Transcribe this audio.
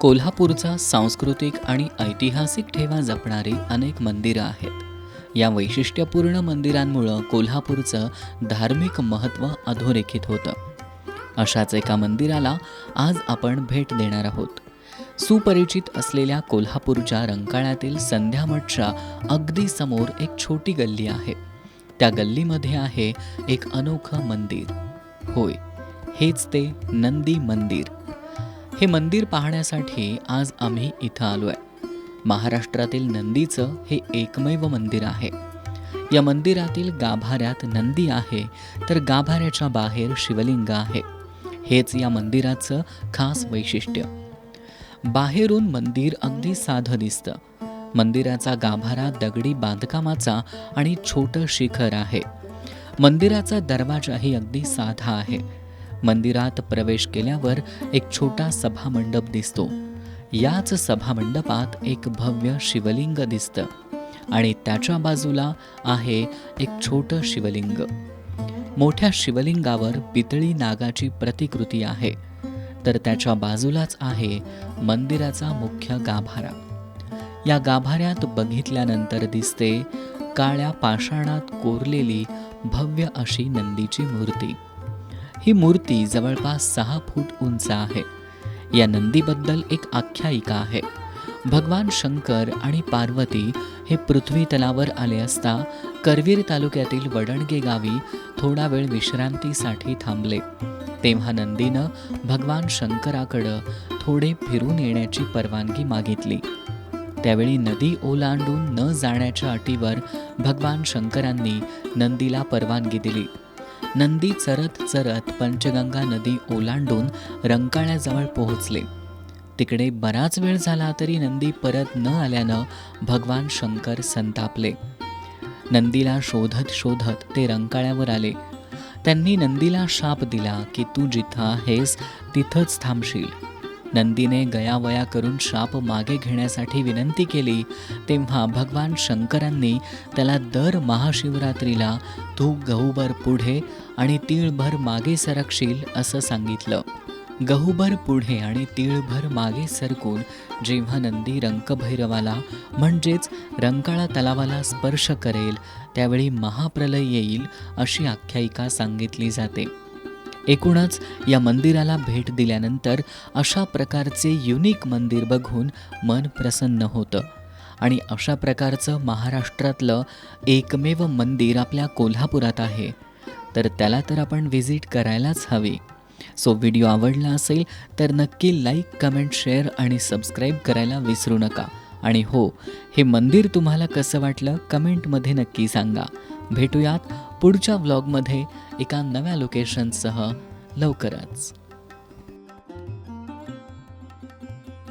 कोल्हापूरचा सांस्कृतिक आणि ऐतिहासिक ठेवा जपणारी अनेक मंदिरं आहेत. या वैशिष्ट्यपूर्ण मंदिरांमुळं कोल्हापूरचं धार्मिक महत्त्व अधोरेखित होतं. अशाच एका मंदिराला आज आपण भेट देणार आहोत. सुपरिचित असलेल्या कोल्हापूरच्या रंकाळ्यातील संध्यामठच्या अगदी समोर एक छोटी गल्ली आहे. त्या गल्लीमध्ये आहे एक अनोखं मंदिर. होय हेच ते नंदी मंदिर. हे मंदिर पाहण्यासाठी आज आम्ही इथं आलो आहे महाराष्ट्रातील नंदीचं हे एकमेव मंदिर आहे. या मंदिरातील गाभाऱ्यात नंदी आहे तर गाभाऱ्याच्या बाहेर शिवलिंग आहे. हेच या मंदिराचं खास वैशिष्ट्य. बाहेरून मंदिर अगदी साधं दिसतं. मंदिराचा गाभारा दगडी बांधकामाचा आणि छोटं शिखर आहे. मंदिराचा दरवाजाही अगदी साधा आहे. मंदिरात प्रवेश केल्यावर एक छोटा सभामंडप दिसतो. याच सभामंडपात एक भव्य शिवलिंग दिसतं आणि त्याच्या बाजूला आहे एक छोटं शिवलिंग. मोठ्या शिवलिंगावर पितळी नागाची प्रतिकृती आहे. तर त्याच्या बाजूलाच आहे मंदिराचा मुख्य गाभारा. या गाभाऱ्यात बघितल्यानंतर दिसते काळ्या पाषाणात कोरलेली भव्य अशी नंदीची मूर्ती. ही मूर्ती जवळपास सहा फूट उंच आहे. या नंदीबद्दल एक आख्यायिका आहे. भगवान शंकर आणि पार्वती हे पृथ्वी तलावर आले असता करवीर तालुक्यातील वडणगे गावी थोडा वेळ विश्रांतीसाठी थांबले. तेव्हा नंदीनं भगवान शंकराकडं थोडे फिरून येण्याची परवानगी मागितली. त्यावेळी नदी ओलांडून न जाण्याच्या अटीवर भगवान शंकरांनी नंदीला परवानगी दिली. नंदी चरत चरत पंचगंगा नदी ओलांडून रंकाळ्याजवळ पोहोचले. तिकडे बराच वेळ झाला तरी नंदी परत न आल्यानं भगवान शंकर संतापले. नंदीला शोधत शोधत ते रंकाळ्यावर आले. त्यांनी नंदीला शाप दिला की तू जिथं आहेस तिथंच थांबशील. नंदीने गयावया करून शाप मागे घेण्यासाठी विनंती केली. तेव्हा भगवान शंकरांनी त्याला दर महाशिवरात्रीला तू गहूभर पुढे आणि तीळभर मागे सरकशील असं सांगितलं. गहूभर पुढे आणि तीळभर मागे सरकून जेव्हा नंदी रंकभैरवाला म्हणजेच रंकाळा तलावाला स्पर्श करेल त्यावेळी महाप्रलय येईल अशी आख्यायिका सांगितली जाते. एकूणच या मंदिराला भेट दिल्यानंतर अशा प्रकारचे युनिक मंदिर बघून मन प्रसन्न होतं. आणि अशा प्रकारचं महाराष्ट्रातलं एकमेव मंदिर आपल्या कोल्हापुरात आहे. तर त्याला तर आपण व्हिजिट करायलाच हवी. सो व्हिडिओ आवडला असेल तर नक्की लाईक कमेंट शेअर आणि सबस्क्राईब करायला विसरू नका. आणि हो हे मंदिर तुम्हाला कसं वाटलं कमेंटमध्ये नक्की सांगा. भेटूयात पुढच्या व्लॉगमध्ये एका नव्या लोकेशनसह लवकरच.